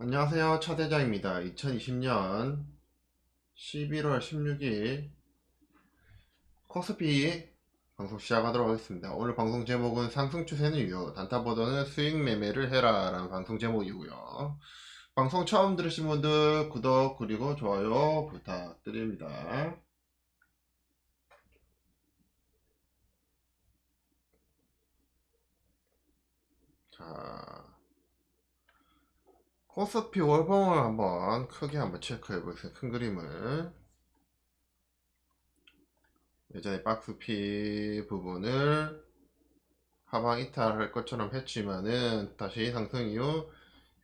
안녕하세요. 차 대장입니다. 2020년 11월 16일 코스피 방송 시작하도록 하겠습니다. 오늘 방송 제목은 상승 추세는 유효, 단타보다는 수익 매매를 해라 라는 방송 제목이고요. 방송 처음 들으신 분들 구독 그리고 좋아요 부탁드립니다. 자, 코스피 월봉을 한번 크게 한번 체크해 보세요. 큰 그림을. 예전에 박스피 부분을 하방 이탈할 것처럼 했지만은 다시 상승 이후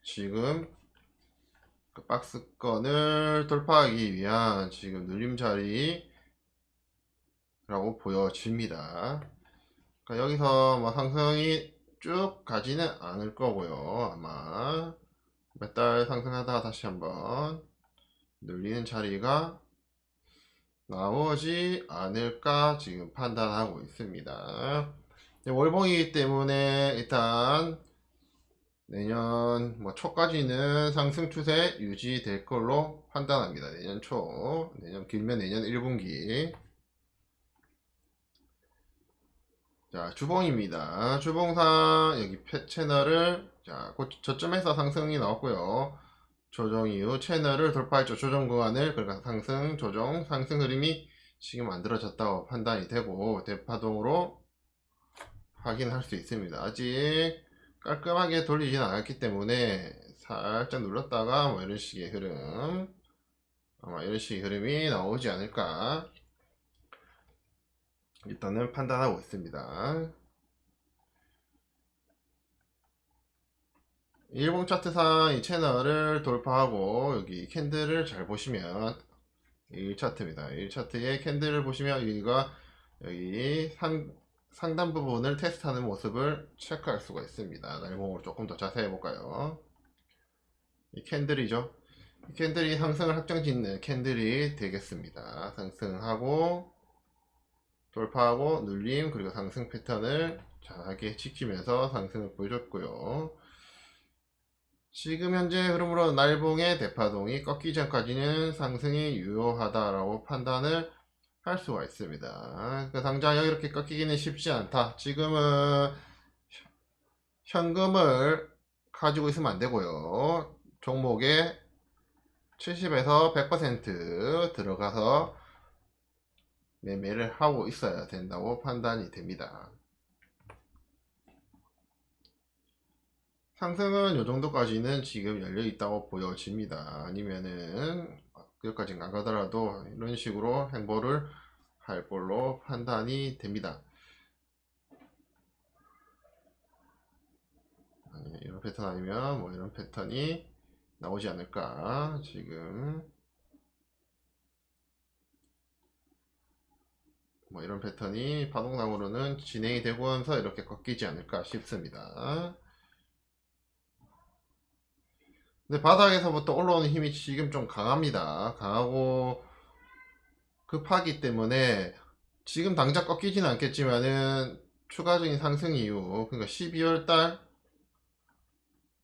지금 그 박스권을 돌파하기 위한 지금 눌림 자리라고 보여집니다. 그러니까 여기서 뭐 상승이 쭉 가지는 않을 거고요. 아마 몇 달 상승하다가 다시 한번 눌리는 자리가 나오지 않을까 지금 판단하고 있습니다. 네, 월봉이기 때문에 일단 내년 뭐 초까지는 상승 추세 유지될 걸로 판단합니다. 내년 초, 내년 길면 내년 1분기. 자, 주봉입니다. 주봉상 여기 패- 채널을 자, 그 저점에서 상승이 나왔고요. 조정 이후 채널을 돌파했죠. 조정 구간을 그러니까 상승, 조정, 상승 흐름이 지금 만들어졌다고 판단이 되고 대파동으로 확인할 수 있습니다. 아직 깔끔하게 돌리진 않았기 때문에 살짝 눌렀다가 뭐 이런 식의 흐름 아마 이런 식의 흐름이 나오지 않을까 일단은 판단하고 있습니다. 일봉 차트상 이 채널을 돌파하고 여기 캔들을 잘 보시면 1차트입니다. 1차트의 캔들을 보시면 여기가 여기 상, 상단 부분을 테스트하는 모습을 체크할 수가 있습니다. 날봉을 조금 더 자세히 볼까요? 이 캔들이죠. 이 캔들이 상승을 확정짓는 캔들이 되겠습니다. 상승하고 돌파하고 눌림 그리고 상승 패턴을 잘하게 지키면서 상승을 보여줬고요. 지금 현재 흐름으로 날봉의 대파동이 꺾이기 전까지는 상승이 유효하다라고 판단을 할 수가 있습니다. 그 당장 이렇게 꺾이기는 쉽지 않다. 지금은 현금을 가지고 있으면 안 되고요. 종목에 70에서 100% 들어가서 매매를 하고 있어야 된다고 판단이 됩니다. 상승은 요 정도까지는 지금 열려 있다고 보여집니다. 아니면은 여기까지 안 가더라도 이런 식으로 행보를 할 걸로 판단이 됩니다. 이런 패턴 아니면 뭐 이런 패턴이 나오지 않을까 지금 뭐 이런 패턴이 파동상으로는 진행이 되고서 이렇게 꺾이지 않을까 싶습니다. 근데 바닥에서부터 올라오는 힘이 지금 좀 강합니다. 강하고 급하기 때문에 지금 당장 꺾이지는 않겠지만은 추가적인 상승 이후 그러니까 12월 달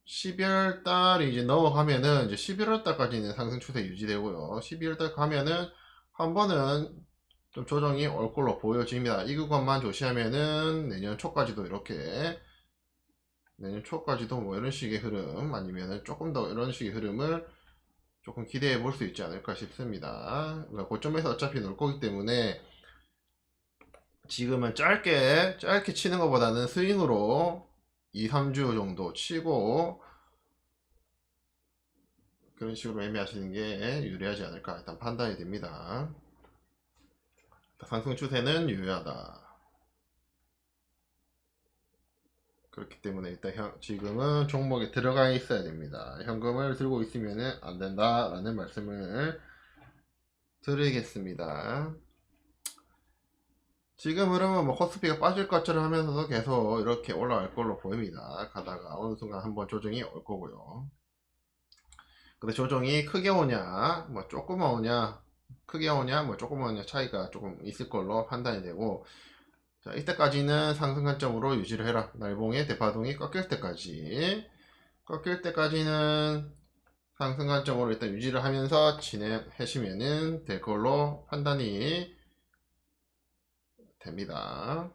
12월 달이 이제 넘어가면은 이제 11월 달까지는 상승 추세 유지되고요. 12월 달 가면은 한 번은 좀 조정이 올 걸로 보여집니다. 이 구간만 조시하면은 내년 초까지도 이렇게 내년 초까지도 뭐 이런 식의 흐름 아니면은 조금 더 이런 식의 흐름을 조금 기대해 볼 수 있지 않을까 싶습니다. 그러니까 고점에서 어차피 놀 거기 때문에 지금은 짧게 짧게 치는 것보다는 스윙으로 2, 3주 정도 치고 그런 식으로 매매하시는 게 유리하지 않을까 일단 판단이 됩니다. 상승 추세는 유효하다. 그렇기 때문에 일단 현- 지금은 종목에 들어가 있어야 됩니다. 현금을 들고 있으면 안 된다라는 말씀을 드리겠습니다. 지금 흐름은 뭐 코스피가 빠질 것처럼 하면서도 계속 이렇게 올라갈 걸로 보입니다. 가다가 어느 순간 한번 조정이 올 거고요. 근데 조정이 크게 오냐, 뭐 조금만 오냐, 크게 오냐, 뭐 조금만 오냐 차이가 조금 있을 걸로 판단이 되고, 자, 이때까지는 상승 관점으로 유지를 해라. 날봉의 대파동이 꺾일 때까지. 꺾일 때까지는 상승 관점으로 일단 유지를 하면서 진행하시면은 될 걸로 판단이 됩니다.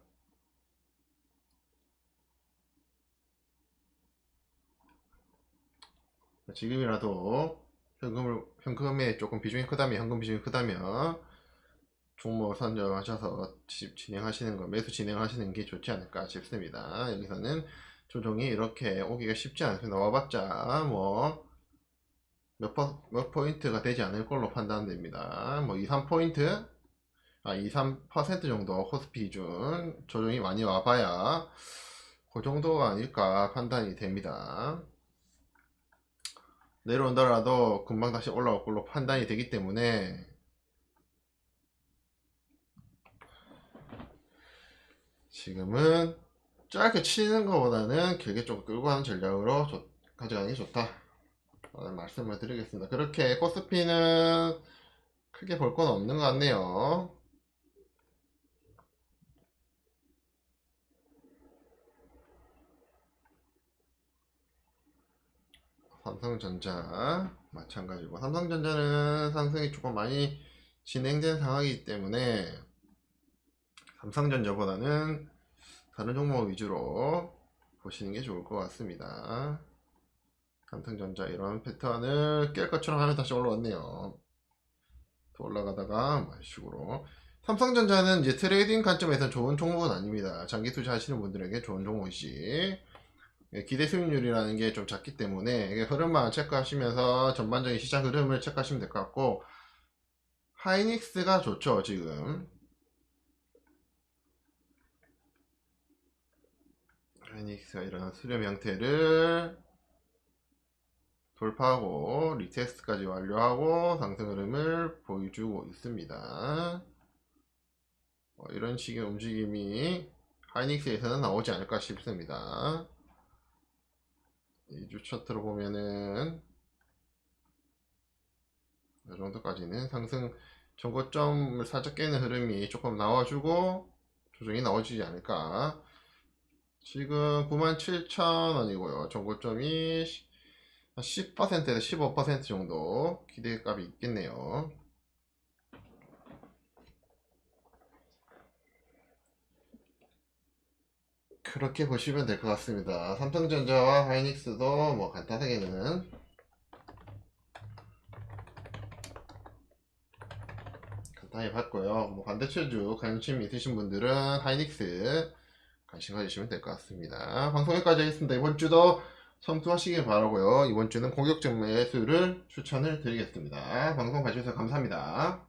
지금이라도 현금을 현금에 조금 비중이 크다면 현금 비중이 크다면 종목 선정하셔서 지- 진행하시는 거 매수 진행하시는 게 좋지 않을까 싶습니다. 여기서는 조정이 이렇게 오기가 쉽지 않습니다. 와봤자 뭐 몇, 퍼, 몇 포인트가 되지 않을 걸로 판단됩니다. 뭐 2, 3포인트? 아, 2, 3% 정도 코스피 기준 조정이 많이 와봐야 그 정도가 아닐까 판단이 됩니다. 내려온다라도 금방 다시 올라올 걸로 판단이 되기 때문에 지금은 짧게 치는 것보다는 길게 좀 끌고 가는 전략으로 좋- 가져가는 게 좋다. 라는 말씀을 드리겠습니다. 그렇게 코스피는 크게 볼 건 없는 것 같네요. 삼성전자 마찬가지고 삼성전자는 상승이 조금 많이 진행된 상황이기 때문에 삼성전자보다는 다른 종목 위주로 보시는 게 좋을 것 같습니다. 삼성전자 이런 패턴을 깰 것처럼 하면 다시 올라왔네요. 또 올라가다가 뭐 이런 식으로 삼성전자는 이제 트레이딩 관점에서 좋은 종목은 아닙니다. 장기 투자하시는 분들에게 좋은 종목이지. 예, 기대 수익률이라는 게 좀 작기 때문에 흐름만 체크하시면서 전반적인 시장 흐름을 체크하시면 될 것 같고 하이닉스가 좋죠 지금 하이닉스가 이런 수렴 형태를 돌파하고 리테스트까지 완료하고 상승 흐름을 보여주고 있습니다. 어, 이런 식의 움직임이 하이닉스에서는 나오지 않을까 싶습니다. 2주 차트로 보면은 이 정도까지는 상승 전고점을 살짝 깨는 흐름이 조금 나와주고 조정이 나오지 않을까. 지금 97,000원이고요. 전고점이 10%에서 15% 정도 기대값이 있겠네요 그렇게 보시면 될 것 같습니다. 삼성전자와 하이닉스도 뭐 간단하게는 간단히 봤고요. 뭐 반대체주 관심 있으신 분들은 하이닉스 관심 가지시면 될 것 같습니다. 방송 여기까지 하겠습니다. 이번 주도 성투하시길 바라고요. 이번 주는 공격적 매수를 추천을 드리겠습니다. 방송 봐주셔서 감사합니다.